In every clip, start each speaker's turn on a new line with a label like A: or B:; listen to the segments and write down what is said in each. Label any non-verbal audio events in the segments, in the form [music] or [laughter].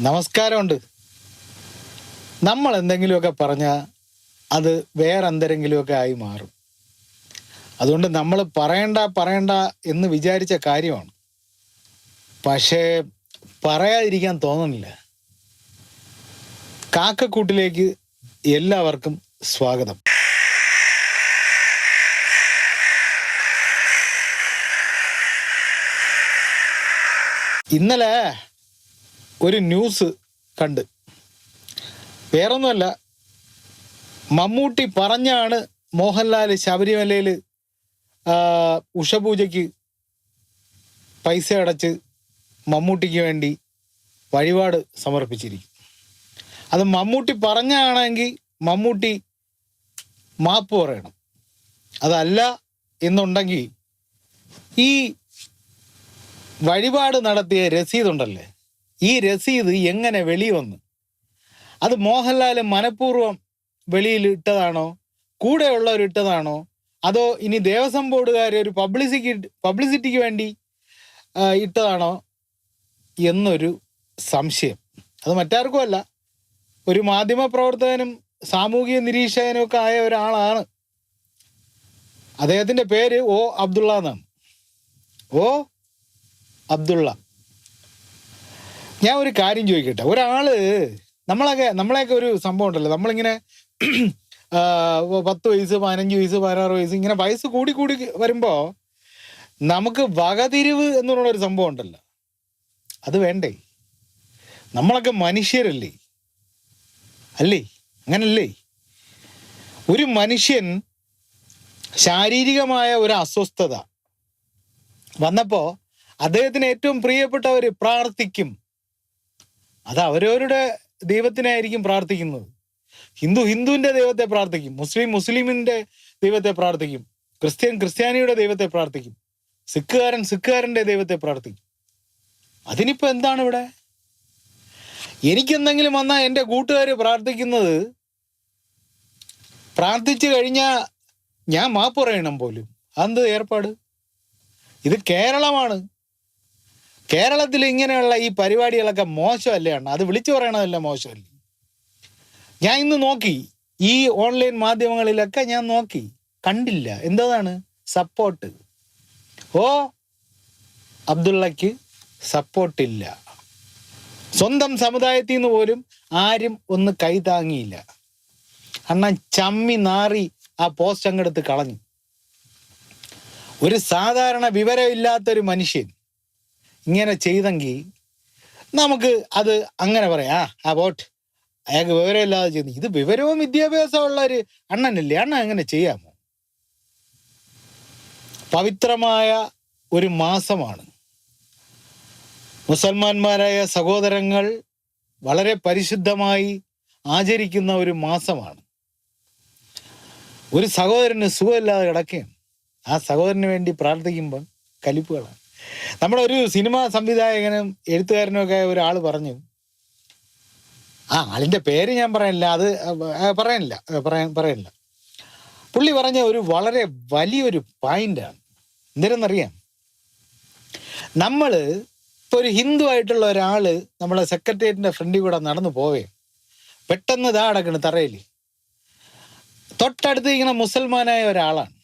A: നമസ്കാരമുണ്ട്. നമ്മൾ എന്തെങ്കിലുമൊക്കെ പറഞ്ഞാൽ അത് വേറെ എന്തെങ്കിലുമൊക്കെ ആയി മാറും. അതുകൊണ്ട് നമ്മൾ പറയണ്ട പറയണ്ട എന്ന് വിചാരിച്ച കാര്യമാണ്. പക്ഷേ പറയാതിരിക്കാൻ തോന്നുന്നില്ല. കാക്കക്കൂട്ടിലേക്ക് എല്ലാവർക്കും സ്വാഗതം. ഇന്നലെ ഒരു ന്യൂസ് കണ്ട്. വേറൊന്നുമല്ല മമ്മൂട്ടി പറഞ്ഞാണ് മോഹൻലാൽ ശബരിമലയിൽ ഉഷപൂജയ്ക്ക് പൈസ അടച്ച് മമ്മൂട്ടിക്ക് വേണ്ടി വഴിപാട് സമർപ്പിച്ചിരിക്കും. അത് മമ്മൂട്ടി പറഞ്ഞാണെങ്കിൽ മമ്മൂട്ടി മാപ്പ് പറയണം. അതല്ല എന്നുണ്ടെങ്കിൽ ഈ വഴിപാട് നടത്തിയ രസീതുണ്ടല്ലേ? ഈ രസീത് എങ്ങനെ വെളി വന്നു അത് മോഹൻലാൽ മനഃപൂർവം വെളിയിൽ ഇട്ടതാണോ? കൂടെയുള്ളവർ ഇട്ടതാണോ? അതോ ഇനി ദേവസ്വം ബോർഡുകാർ ഒരു പബ്ലിസിറ്റി പബ്ലിസിറ്റിക്ക് വേണ്ടി ഇട്ടതാണോ? എന്നൊരു സംശയം. അത് മറ്റാർക്കും അല്ല. ഒരു മാധ്യമ പ്രവർത്തകനും സാമൂഹിക നിരീക്ഷകനും ഒക്കെ ആയ ഒരാളാണ്. അദ്ദേഹത്തിന്റെ പേര് ഓ അബ്ദുള്ള എന്നാണ്. ഓ അബ്ദുള്ള. ഞാൻ ഒരു കാര്യം ചോദിക്കട്ടെ. ഒരാൾ നമ്മളൊക്കെ നമ്മളെയൊക്കെ ഒരു സംഭവം ഉണ്ടല്ലോ. നമ്മളിങ്ങനെ [clears throat] പത്ത് വയസ്സ് പതിനഞ്ച് വയസ്സ് പതിനാറ് വയസ്സ് ഇങ്ങനെ വയസ്സ് കൂടി കൂടി വരുമ്പോ നമുക്ക് വകതിരിവ് എന്ന് പറയുന്ന ഒരു സംഭവം ഉണ്ടല്ലോ. അത് വേണ്ടേ? നമ്മളൊക്കെ മനുഷ്യരല്ലേ? അല്ലേ? അങ്ങനല്ലേ? ഒരു മനുഷ്യൻ ശാരീരികമായ ഒരു അസ്വസ്ഥത വന്നപ്പോ അദ്ദേഹത്തിന് ഏറ്റവും പ്രിയപ്പെട്ടവർ പ്രാർത്ഥിക്കും. അത് അവരവരുടെ ദൈവത്തിനായിരിക്കും പ്രാർത്ഥിക്കുന്നത്. ഹിന്ദു ഹിന്ദുവിന്റെ ദൈവത്തെ പ്രാർത്ഥിക്കും. മുസ്ലിം മുസ്ലിമിന്റെ ദൈവത്തെ പ്രാർത്ഥിക്കും. ക്രിസ്ത്യൻ ക്രിസ്ത്യാനിയുടെ ദൈവത്തെ പ്രാർത്ഥിക്കും. സിഖുകാരൻ സിഖുകാരന്റെ ദൈവത്തെ പ്രാർത്ഥിക്കും. അതിനിപ്പോ എന്താണ് ഇവിടെ എനിക്കെന്തെങ്കിലും വന്നാൽ എന്റെ കൂട്ടുകാർ പ്രാർത്ഥിക്കുന്നത് പ്രാർത്ഥിച്ചു കഴിഞ്ഞാൽ ഞാൻ മാപ്പ് പറയണം പോലും. അതെന്ത് ഏർപ്പാട്? ഇത് കേരളമാണ്. കേരളത്തിൽ ഇങ്ങനെയുള്ള ഈ പരിപാടികളൊക്കെ മോശമല്ലേ അണ്ണ? അത് വിളിച്ചു പറയണതല്ല മോശമല്ലേ? ഞാൻ ഇന്ന് നോക്കി. ഈ ഓൺലൈൻ മാധ്യമങ്ങളിലൊക്കെ ഞാൻ നോക്കി. കണ്ടില്ല. എന്താണ് സപ്പോർട്ട്. ഓ അബ്ദുള്ളക്ക് സപ്പോർട്ടില്ല. സ്വന്തം സമുദായത്തിൽ നിന്ന് പോലും ആരും ഒന്ന് കൈ താങ്ങിയില്ല. അണ്ണൻ ചമ്മി നാറി ആ പോസ്റ്റ് അങ്ങെടുത്ത് കളഞ്ഞു. ഒരു സാധാരണ വിവരമില്ലാത്തൊരു മനുഷ്യൻ ഇങ്ങനെ ചെയ്തെങ്കിൽ നമുക്ക് അത് അങ്ങനെ പറയാം. ആ ബോട്ട് അയാൾക്ക് വിവരമില്ലാതെ ചെയ്യുന്നു. ഇത് വിവരവും വിദ്യാഭ്യാസവും ഉള്ള ഒരു അണ്ണനല്ലേ? അണ്ണൻ അങ്ങനെ ചെയ്യാമോ? പവിത്രമായ ഒരു മാസമാണ്. മുസൽമാന്മാരായ സഹോദരങ്ങൾ വളരെ പരിശുദ്ധമായി ആചരിക്കുന്ന ഒരു മാസമാണ്. ഒരു സഹോദരന് സുഖമില്ലാതെ കിടക്കുകയാണ്. ആ സഹോദരന് വേണ്ടി പ്രാർത്ഥിക്കുമ്പോൾ കലിപ്പുകളാണ്. നമ്മുടെ ഒരു സിനിമാ സംവിധായകനും എഴുത്തുകാരനും ഒക്കെ ഒരാൾ പറഞ്ഞു. ആ ആളിന്റെ പേര് ഞാൻ പറയുന്നില്ല അത് പറയാനില്ല പറയാൻ പറയാനില്ല പുള്ളി പറഞ്ഞ ഒരു വളരെ വലിയൊരു പോയിന്റാണ് എന്തിനെന്നറിയാം? നമ്മൾ ഇപ്പൊ ഒരു ഹിന്ദു ആയിട്ടുള്ള ഒരാൾ നമ്മളെ സെക്രട്ടേറിയറ്റിന്റെ ഫ്രണ്ടിൽ കൂടെ നടന്നു പോവേ. പെട്ടെന്ന് ഇതാ അടക്കണ് തറയിൽ തൊട്ടടുത്ത് ഇങ്ങനെ മുസൽമാനായ ഒരാളാണ്.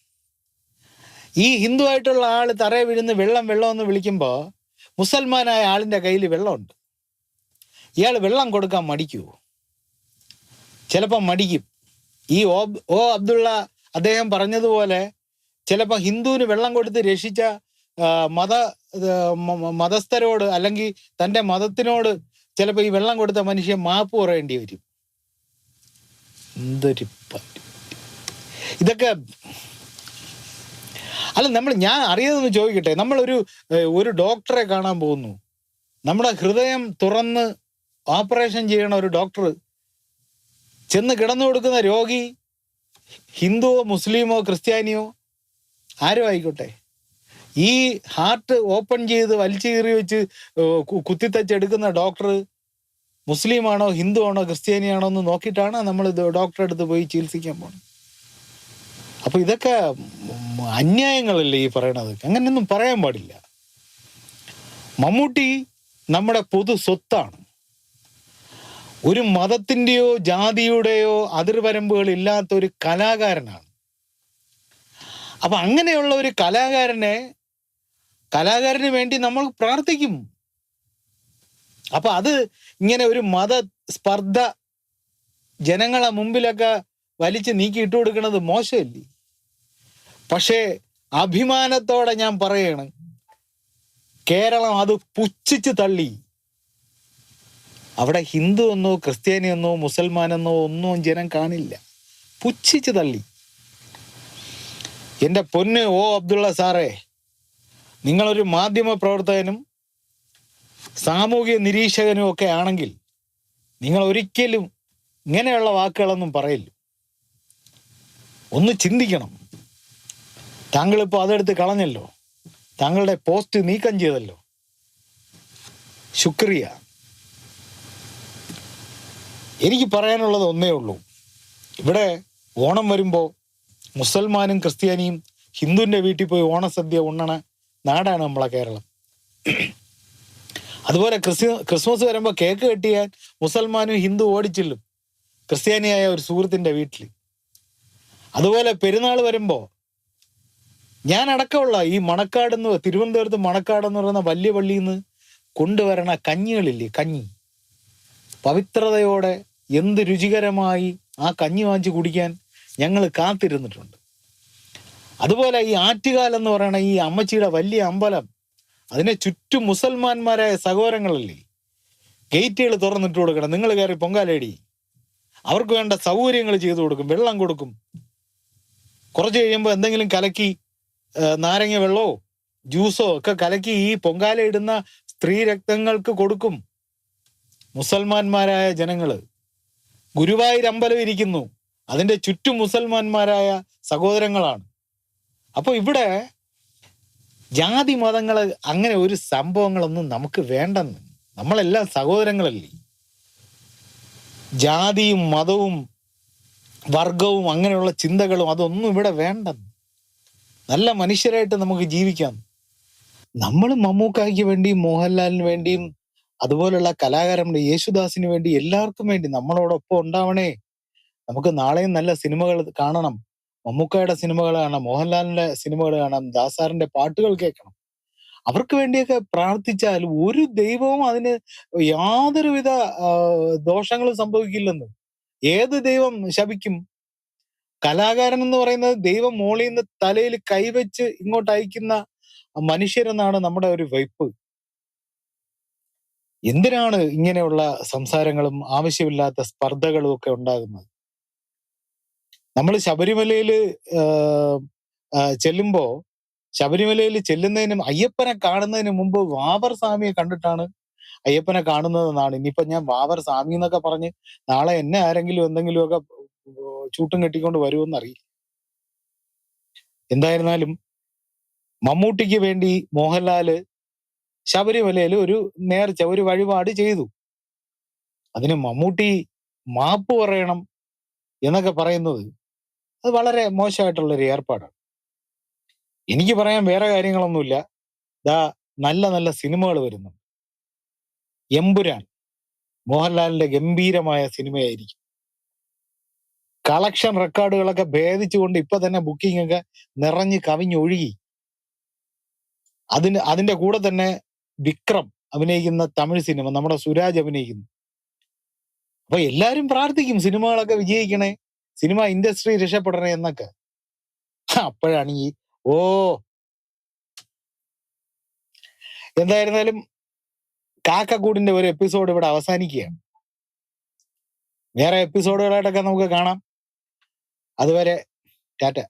A: ഈ ഹിന്ദു ആയിട്ടുള്ള ആൾ തറയെ വീഴുന്ന വെള്ളം വെള്ളം എന്ന് വിളിക്കുമ്പോൾ മുസൽമാനായ ആളിന്റെ കയ്യിൽ വെള്ളമുണ്ട്. ഇയാൾ വെള്ളം കൊടുക്കാൻ മടിക്കൂ. ചിലപ്പോൾ മടിക്കും. ഈ ഓ ഓ അബ്ദുള്ള അദ്ദേഹം പറഞ്ഞതുപോലെ ചിലപ്പോൾ ഹിന്ദുവിന് വെള്ളം കൊടുത്ത് രക്ഷിച്ച മത മതസ്ഥരോട് അല്ലെങ്കിൽ തന്റെ മതത്തിനോട് ചിലപ്പോൾ ഈ വെള്ളം കൊടുത്ത മനുഷ്യൻ മാപ്പ് പറയേണ്ടി വരും. എന്തൊരു ഇതൊക്കെ അല്ല നമ്മൾ ഞാൻ അറിയതെന്ന് ചോദിക്കട്ടെ. നമ്മളൊരു ഒരു ഡോക്ടറെ കാണാൻ പോകുന്നു. നമ്മുടെ ഹൃദയം തുറന്ന് ഓപ്പറേഷൻ ചെയ്യണ ഒരു ഡോക്ടർ ചെന്ന് കിടന്നു കൊടുക്കുന്ന രോഗി ഹിന്ദുവോ മുസ്ലിമോ ക്രിസ്ത്യാനിയോ ആരോ ആയിക്കോട്ടെ. ഈ ഹാർട്ട് ഓപ്പൺ ചെയ്ത് വലിച്ചു കീറി വെച്ച് കുത്തിത്തച്ചെടുക്കുന്ന ഡോക്ടർ മുസ്ലിമാണോ ഹിന്ദു ആണോ ക്രിസ്ത്യാനിയാണോ എന്ന് നോക്കിയിട്ടാണ് നമ്മൾ ഡോക്ടറെ അടുത്ത് പോയി ചികിത്സിക്കാൻ പോകുന്നത് അപ്പൊ ഇതൊക്കെ അന്യായങ്ങളല്ലേ ഈ പറയണത്? അങ്ങനെയൊന്നും പറയാൻ പാടില്ല. മമ്മൂട്ടി നമ്മുടെ പൊതു സ്വത്താണ്. ഒരു മതത്തിന്റെയോ ജാതിയുടെയോ അതിർവരമ്പുകൾ ഇല്ലാത്ത ഒരു കലാകാരനാണ്. അപ്പൊ അങ്ങനെയുള്ള ഒരു കലാകാരനെ കലാകാരന് വേണ്ടി നമ്മൾ പ്രാർത്ഥിക്കും. അപ്പൊ അത് ഇങ്ങനെ ഒരു മത സ്പർദ്ധ ജനങ്ങളെ മുമ്പിലൊക്കെ വലിച്ചു നീക്കി ഇട്ടു കൊടുക്കുന്നത് മോശമല്ലേ? പക്ഷേ അഭിമാനത്തോടെ ഞാൻ പറയാണ് കേരളം അത് പുച്ഛിച്ച് തള്ളി. അവിടെ ഹിന്ദു എന്നോ ക്രിസ്ത്യാനി എന്നോ മുസൽമാൻ എന്നോ ഒന്നും ജനം കാണില്ല. പുച്ഛിച്ച് തള്ളി. എന്റെ പൊന്ന് ഓ അബ്ദുള്ള സാറേ നിങ്ങളൊരു മാധ്യമ പ്രവർത്തകനും സാമൂഹിക നിരീക്ഷകനും ഒക്കെ ആണെങ്കിൽ നിങ്ങൾ ഒരിക്കലും ഇങ്ങനെയുള്ള വാക്കുകളൊന്നും പറയില്ല ഒന്ന് ചിന്തിക്കണം. താങ്കൾ ഇപ്പോൾ അതെടുത്ത് കളഞ്ഞല്ലോ. താങ്കളുടെ പോസ്റ്റ് നീക്കം ചെയ്തല്ലോ. ശുക്രിയ. എനിക്ക് പറയാനുള്ളത് ഒന്നേ ഉള്ളൂ. ഇവിടെ ഓണം വരുമ്പോൾ മുസൽമാനും ക്രിസ്ത്യാനിയും ഹിന്ദുവിന്റെ വീട്ടിൽ പോയി ഓണസദ്യ ഉണ്ണണ നാടാണ് നമ്മളെ കേരളം. അതുപോലെ ക്രിസ്ത്യ ക്രിസ്മസ് വരുമ്പോൾ കേക്ക് കെട്ടിയാൽ മുസൽമാനും ഹിന്ദു ഓടിച്ചില്ലും. ക്രിസ്ത്യാനിയായ ഒരു സുഹൃത്തിന്റെ വീട്ടിൽ അതുപോലെ പെരുന്നാൾ വരുമ്പോൾ ഞാൻ അടക്കമുള്ള ഈ മണക്കാട് എന്ന് തിരുവനന്തപുരത്ത് മണക്കാട് എന്ന് പറയുന്ന വലിയ പള്ളിയിൽ നിന്ന് കൊണ്ടുവരണ കഞ്ഞികളില്ലേ കഞ്ഞി. പവിത്രതയോടെ എന്ത് രുചികരമായി ആ കഞ്ഞി വാങ്ങിച്ച് കുടിക്കാൻ ഞങ്ങൾ കാത്തിരുന്നിട്ടുണ്ട്. അതുപോലെ ഈ ആറ്റുകാൽ എന്ന് പറയുന്ന ഈ അമ്മച്ചിയുടെ വലിയ അമ്പലം അതിനെ ചുറ്റും മുസൽമാന്മാരായ സഹോദരങ്ങളല്ലേ? ഗേറ്റുകൾ തുറന്നിട്ട് കൊടുക്കണം. നിങ്ങൾ കയറി പൊങ്കാലേടി അവർക്ക് വേണ്ട സൗകര്യങ്ങൾ ചെയ്തു കൊടുക്കും വെള്ളം കൊടുക്കും. കുറച്ച് കഴിയുമ്പോൾ എന്തെങ്കിലും കലക്കി നാരങ്ങ വെള്ളമോ ജ്യൂസോ ഒക്കെ കലക്കി ഈ പൊങ്കാല ഇടുന്ന സ്ത്രീ രക്തങ്ങൾക്ക് കൊടുക്കും. മുസൽമാന്മാരായ ജനങ്ങൾ. ഗുരുവായൂർ അമ്പലം ഇരിക്കുന്നു. അതിന്റെ ചുറ്റും മുസൽമാന്മാരായ സഹോദരങ്ങളാണ്. അപ്പൊ ഇവിടെ ജാതി മതങ്ങൾ അങ്ങനെ ഒരു സംഭവങ്ങളൊന്നും നമുക്ക് വേണ്ടെന്ന്. നമ്മളെല്ലാം സഹോദരങ്ങളല്ലേ? ജാതിയും മതവും വർഗവും അങ്ങനെയുള്ള ചിന്തകളും അതൊന്നും ഇവിടെ വേണ്ടെന്ന്. നല്ല മനുഷ്യരായിട്ട് നമുക്ക് ജീവിക്കാം. നമ്മൾ മമ്മൂക്കായ്ക്ക് വേണ്ടിയും മോഹൻലാലിന് വേണ്ടിയും അതുപോലുള്ള കലാകാരന്മാർ യേശുദാസിന് വേണ്ടി എല്ലാവർക്കും വേണ്ടി നമ്മളോടൊപ്പം ഉണ്ടാവണേ. നമുക്ക് നാളെയും നല്ല സിനിമകൾ കാണണം. മമ്മൂക്കായുടെ സിനിമകൾ കാണാം മോഹൻലാലിന്റെ സിനിമകൾ കാണാം ദാസാറിന്റെ പാട്ടുകൾ കേൾക്കണം. അവർക്ക് വേണ്ടിയൊക്കെ പ്രാർത്ഥിച്ചാൽ ഒരു ദൈവവും അതിന് യാതൊരുവിധ ദോഷങ്ങളും സംഭവിക്കില്ലെന്ന്. ഏത് ദൈവം ശപിക്കും? കലാകാരൻ എന്ന് പറയുന്നത് ദൈവം മോളിൽ നിന്ന് തലയിൽ കൈവച്ച് ഇങ്ങോട്ട് അയക്കുന്ന മനുഷ്യരെന്നാണ് നമ്മുടെ ഒരു വൈപ്പ്. എന്തിനാണ് ഇങ്ങനെയുള്ള സംസാരങ്ങളും ആവശ്യമില്ലാത്ത സ്പർദ്ധകളും ഒക്കെ ഉണ്ടാകുന്നത്? നമ്മൾ ശബരിമലയിൽ ചെല്ലുമ്പോ ശബരിമലയിൽ ചെല്ലുന്നതിനും അയ്യപ്പനെ കാണുന്നതിന് മുമ്പ് വാവർ സ്വാമിയെ കണ്ടിട്ടാണ് അയ്യപ്പനെ കാണുന്നതെന്നാണ്. ഇനിയിപ്പോ ഞാൻ വാവർ സ്വാമി എന്നൊക്കെ പറഞ്ഞ് നാളെ എന്നെ ആരെങ്കിലും എന്തെങ്കിലുമൊക്കെ ചൂട്ടും കെട്ടിക്കൊണ്ട് വരുമെന്ന് അറിയില്ല എന്തായിരുന്നാലും മമ്മൂട്ടിക്ക് വേണ്ടി മോഹൻലാൽ ശബരിമലയിൽ ഒരു നേർച്ച ഒരു വഴിപാട് ചെയ്തു. അതിന് മമ്മൂട്ടി മാപ്പ് പറയണം എന്നൊക്കെ പറയുന്നത് അത് വളരെ മോശമായിട്ടുള്ള ഒരു ഏർപ്പാടാണ്. എനിക്ക് പറയാൻ വേറെ കാര്യങ്ങളൊന്നുമില്ല. ദാ നല്ല നല്ല സിനിമകൾ വരുന്നു. എമ്പുരാൻ മോഹൻലാലിന്റെ ഗംഭീരമായ സിനിമയായിരിക്കും. കളക്ഷൻ റെക്കോർഡുകളൊക്കെ ഭേദിച്ചുകൊണ്ട് ഇപ്പൊ തന്നെ ബുക്കിംഗ് ഒക്കെ നിറഞ്ഞ് കവിഞ്ഞൊഴുകി. അതിന് അതിന്റെ കൂടെ തന്നെ വിക്രം അഭിനയിക്കുന്ന തമിഴ് സിനിമ നമ്മുടെ സുരാജ് അഭിനയിക്കുന്നു. അപ്പൊ എല്ലാരും പ്രാർത്ഥിക്കും സിനിമകളൊക്കെ വിജയിക്കണേ സിനിമ ഇൻഡസ്ട്രി രക്ഷപ്പെടണേ എന്നൊക്കെ. അപ്പോഴാണ് ഈ ഓ! എന്തായിരുന്നാലും കാക്കക്കൂടിന്റെ ഒരു എപ്പിസോഡ് ഇവിടെ അവസാനിക്കുകയാണ്. വേറെ എപ്പിസോഡുകളായിട്ടൊക്കെ നമുക്ക് കാണാം. അതുവരെ ടാറ്റ.